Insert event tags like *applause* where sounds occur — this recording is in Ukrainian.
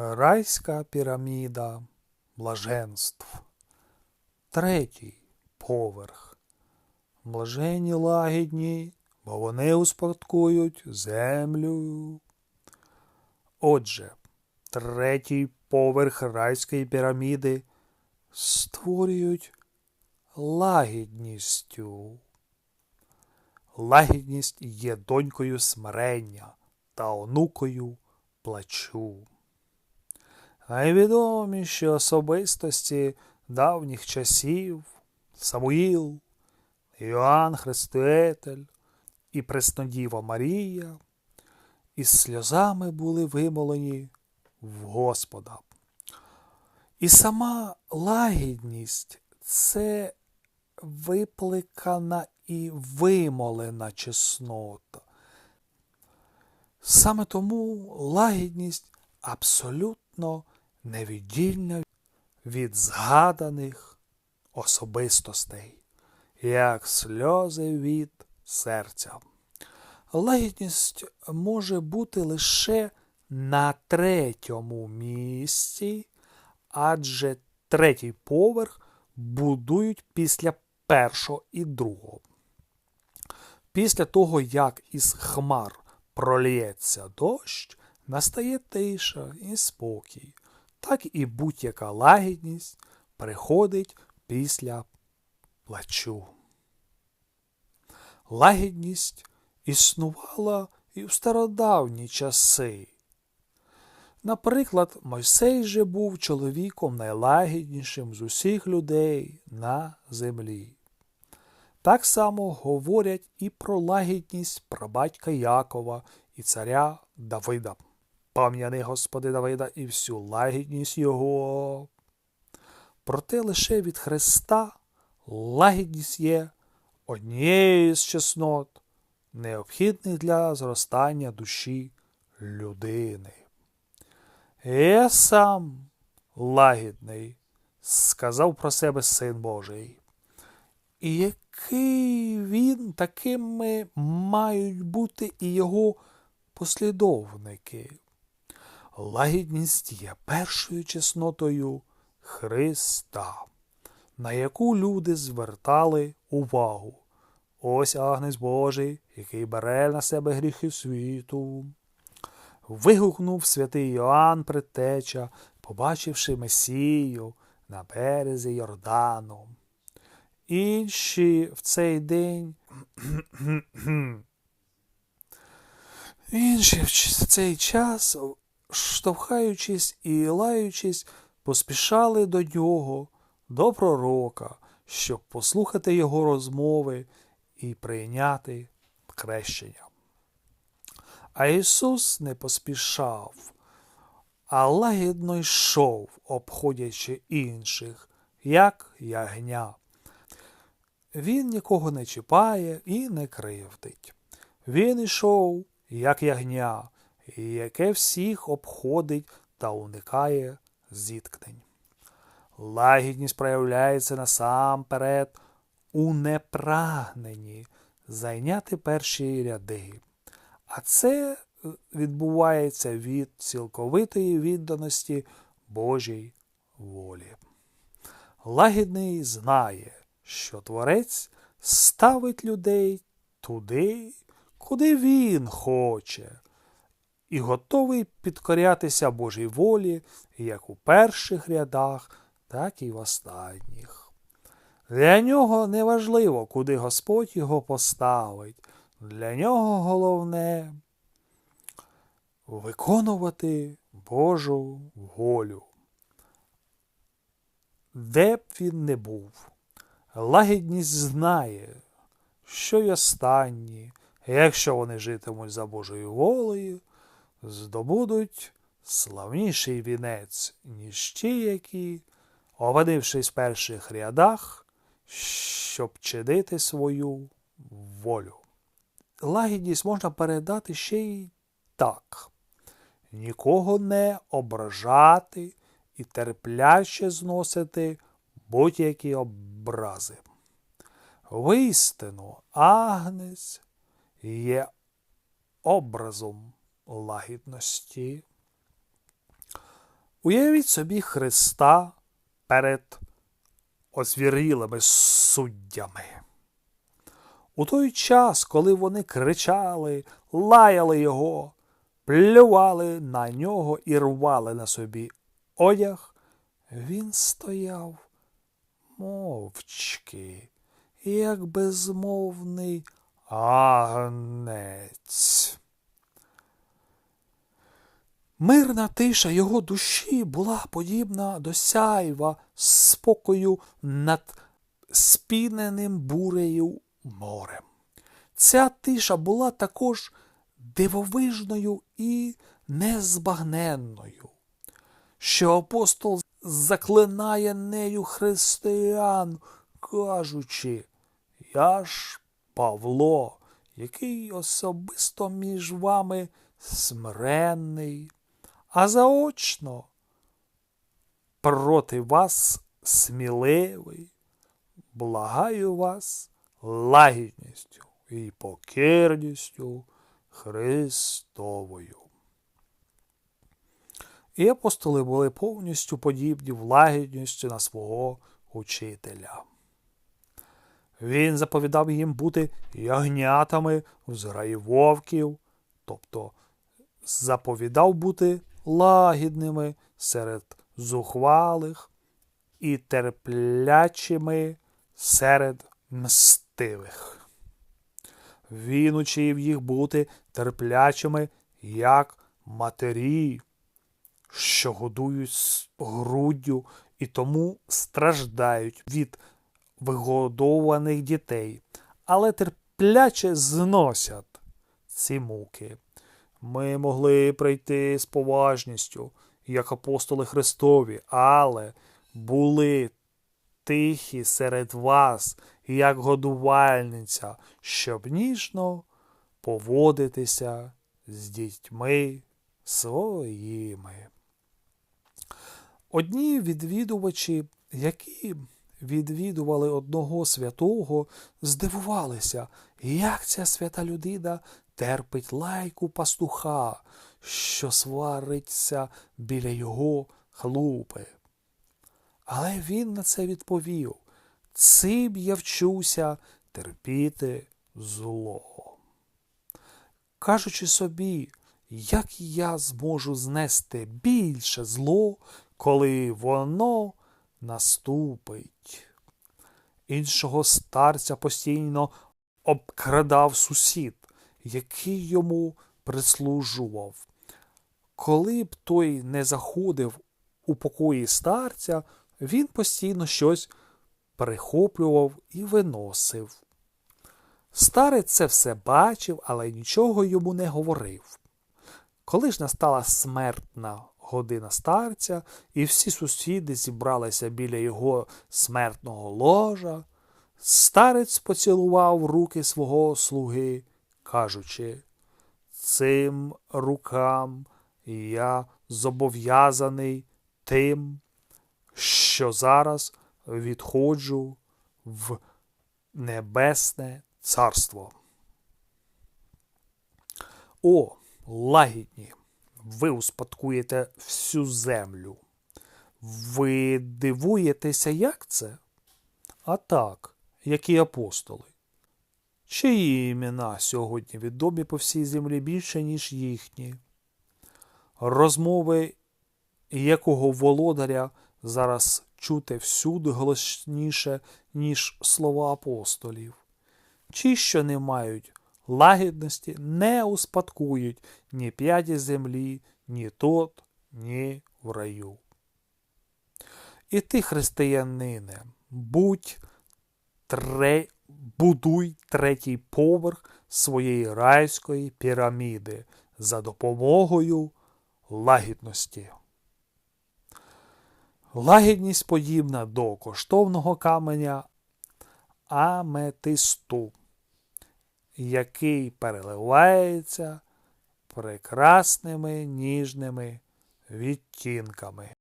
Райська піраміда блаженств. Третій поверх. Блаженні лагідні, бо вони успадкують землю. Отже, третій поверх райської піраміди створюють лагідністю. Лагідність є донькою смирення та онукою плачу. Найвідоміші особистості давніх часів Самуїл, Іоанн Хреститель і Преснодіва Марія із сльозами були вимолені в Господа. І сама лагідність це випликана і вимолена чеснота. Саме тому лагідність абсолютно невіддільна від згаданих особистостей, як сльози від серця. Лагідність може бути лише на третьому місці, адже третій поверх будують після першого і другого. Після того, як із хмар проліється дощ, настає тиша і спокій, так і будь-яка лагідність приходить після плачу. Лагідність існувала і в стародавні часи. Наприклад, Мойсей же був чоловіком найлагіднішим з усіх людей на землі. Так само говорять і про лагідність прабатька Якова і царя Давида. Пам'яни Господи Давида і всю лагідність Його. Проте лише від Христа лагідність є однією з чеснот, необхідних для зростання душі людини. Я сам лагідний, сказав про себе Син Божий. І який він, такими мають бути і його послідовники. Лагідність є першою чеснотою Христа, на яку люди звертали увагу. Ось Агнець Божий, який бере на себе гріхи світу. Вигукнув святий Йоанн Предтеча, побачивши Месію на березі Йордану. Інші в цей день *clears throat* інші в цей час, штовхаючись і лаючись, поспішали до нього, до пророка, щоб послухати його розмови і прийняти хрещення. А Ісус не поспішав, а лагідно йшов, обходячи інших, як ягня. Він нікого не чіпає і не кривдить. Він йшов, як ягня, яке всіх обходить та уникає зіткнень. Лагідність проявляється насамперед у непрагненні зайняти перші ряди. А це е, відбувається від цілковитої відданості Божій волі. Лагідний знає, що Творець ставить людей туди, куди він хоче, і готовий підкорятися Божій волі як у перших рядах, так і в останніх. Для нього не важливо, куди Господь його поставить. Для нього головне виконувати Божу волю. Де б він не був, лагідність знає, що й останні, якщо вони житимуть за Божою волею, здобудуть славніший вінець, ніж ті, які, опинившись в перших рядах, щоб чинити свою волю лагідність можна передати ще й так. Нікого не ображати і терпляче зносити будь-які образи. Вистину, агнець є образом лагідності. Уявіть собі Христа перед озвірілими суддями. У той час, коли вони кричали, лаяли його, плювали на нього і рвали на собі одяг, він стояв мовчки, як безмовний агнець. Мирна тиша його душі була подібна до сяйва спокою над спіненим бурею морем. Ця тиша була також дивовижною і незбагненною, що апостол заклинає нею християн, кажучи, я ж Павло, який особисто між вами смиренний, а заочно проти вас сміливий, благаю вас лагідністю і покірністю Христовою. І апостоли були повністю подібні в лагідності на свого учителя. Він заповідав їм бути ягнятами в зграї вовків, тобто заповідав бути лагідними серед зухвалих і терплячими серед мстивих. Він учив їх бути терплячими, як матері, що годують груддю і тому страждають від вигодованих дітей, але терпляче зносять ці муки. Ми могли прийти з поважністю, як апостоли Христові, але були тихі серед вас, як годувальниця, щоб ніжно поводитися з дітьми своїми. Одні відвідувачі, які відвідували одного святого, здивувалися, як ця свята людина терпить лайку пастуха, що свариться біля його хлупи. Але він на це відповів цим я вчуся терпіти зло. Кажучи собі, як я зможу знести більше зло, коли воно наступить. Іншого старця постійно обкрадав сусід, який йому прислужував. Коли б той не заходив у покої старця, він постійно щось прихоплював і виносив. Старець це все бачив, але нічого йому не говорив. Коли ж настала смертна година старця, і всі сусіди зібралися біля його смертного ложа, старець поцілував руки свого слуги, кажучи, цим рукам я зобов'язаний тим, що зараз відходжу в небесне царство. О, лагідні, ви успадкуєте всю землю. Ви дивуєтеся, як це? А так, які апостоли. Чиї імена сьогодні відомі по всій землі більше, ніж їхні? Розмови якого володаря зараз чути всюди голосніше, ніж слова апостолів? Ті, що не мають лагідності, не успадкують ні п'яті землі, ні тот, ні в раю. І ти, християнине, будь тре... будуй третій поверх своєї райської піраміди за допомогою лагідності. Лагідність подібна до коштовного каменя аметисту, який переливається прекрасними ніжними відтінками.